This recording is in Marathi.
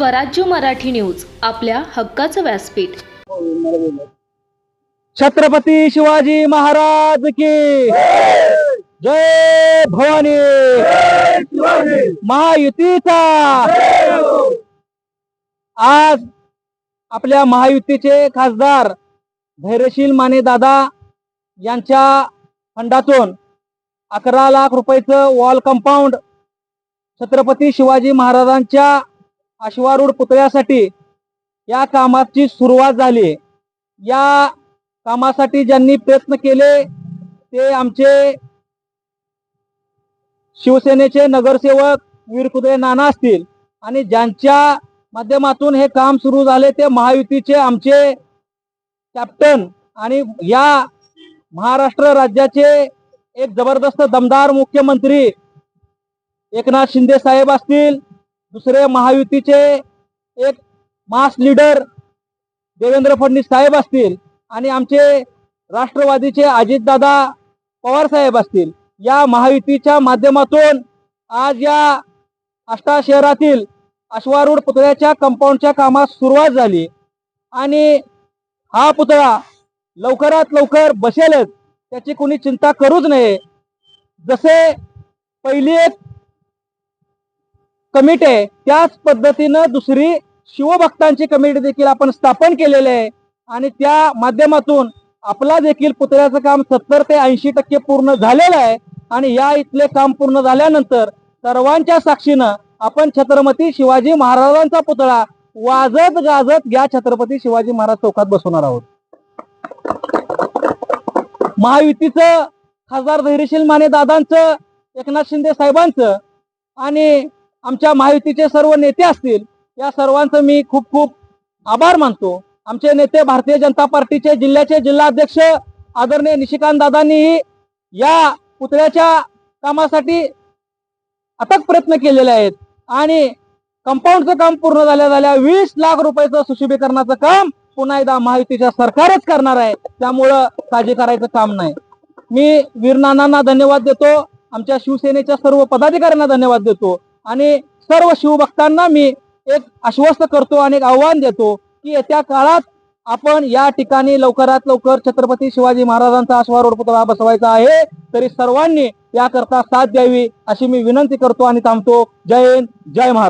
स्वराज्य मराठी न्यूज आपल्या हक्काचं व्यासपीठ. छत्रपती शिवाजी महाराज की जय भवानी. महायुतीचा. आज आपल्या महायुतीचे खासदार धैर्यशील माने दादा यांच्या फंडातून अकरा लाख रुपयाचं वॉल कंपाऊंड छत्रपती शिवाजी महाराजांच्या अश्वारूढ पुतळ्यासाठी या कामाची सुरुवात झाली. या कामासाठी ज्यांनी प्रयत्न केले ते आमचे शिवसेनेचे नगरसेवक वीरकुदळे नाना असतील. आणि ज्यांच्या माध्यमातून हे काम सुरू झाले ते महायुतीचे आमचे कॅप्टन आणि या महाराष्ट्र राज्याचे एक जबरदस्त दमदार मुख्यमंत्री एकनाथ शिंदे साहेब असतील. दुसरे महायुतीचे एक मास लीडर देवेंद्र फडणवीस साहेब असतील आणि आमचे राष्ट्रवादीचे अजितदादा पवार साहेब असतील या महायुतीच्या माध्यमातून आज या आष्टा शहरातील अश्वारूढ पुतळ्याच्या कंपाऊंडच्या कामास सुरुवात झाली. आणि हा पुतळा लवकरात लवकर बसेलच त्याची कोणी चिंता करूच नये. जसे पहिली एक कमिटी आहे. त्याच पद्धतीनं दुसरी शिवभक्तांची कमिटी देखील आपण स्थापन केलेली आहे. आणि त्या माध्यमातून आपला देखील पुतळ्याचं काम सत्तर ते ऐंशी टक्के पूर्ण झालेलं आहे. आणि या इथले काम पूर्ण झाल्यानंतर सर्वांच्या साक्षीनं आपण छत्रपती शिवाजी महाराजांचा पुतळा वाजत गाजत या छत्रपती शिवाजी महाराज चौकात बसवणार आहोत. महायुतीचं खासदार धैर्यशील माने दादांचं एकनाथ शिंदे साहेबांचं आणि आमच्या महायुतीचे सर्व नेते असतील या सर्वांचं मी खूप खूप आभार मानतो. आमचे नेते भारतीय जनता पार्टीचे जिल्ह्याचे जिल्हाध्यक्ष आदरणीय निशिकांत दादांनीही या पुतळ्याच्या कामासाठी अथक प्रयत्न केलेले आहेत आणि कंपाऊंडचं काम पूर्ण झाल्या झाल्या वीस लाख रुपयाचं सुशोभीकरणाचं काम पुन्हा एकदा महायुतीच्या सरकारच करणार आहे. त्यामुळं काळजी करायचं काम नाही. मी वीरनानांना धन्यवाद देतो. आमच्या शिवसेनेच्या सर्व पदाधिकाऱ्यांना धन्यवाद देतो. आणि सर्व शिवभक्तांना मी एक आश्वस्त करतो आणि एक आव्हान देतो की येत्या काळात आपण या ठिकाणी लवकरात लवकर छत्रपती शिवाजी महाराजांचा अश्वारूढ पुतळा बसवायचा आहे तरी सर्वांनी याकरता साथ द्यावी अशी मी विनंती करतो आणि थांबतो. जय हिंद जय महाराज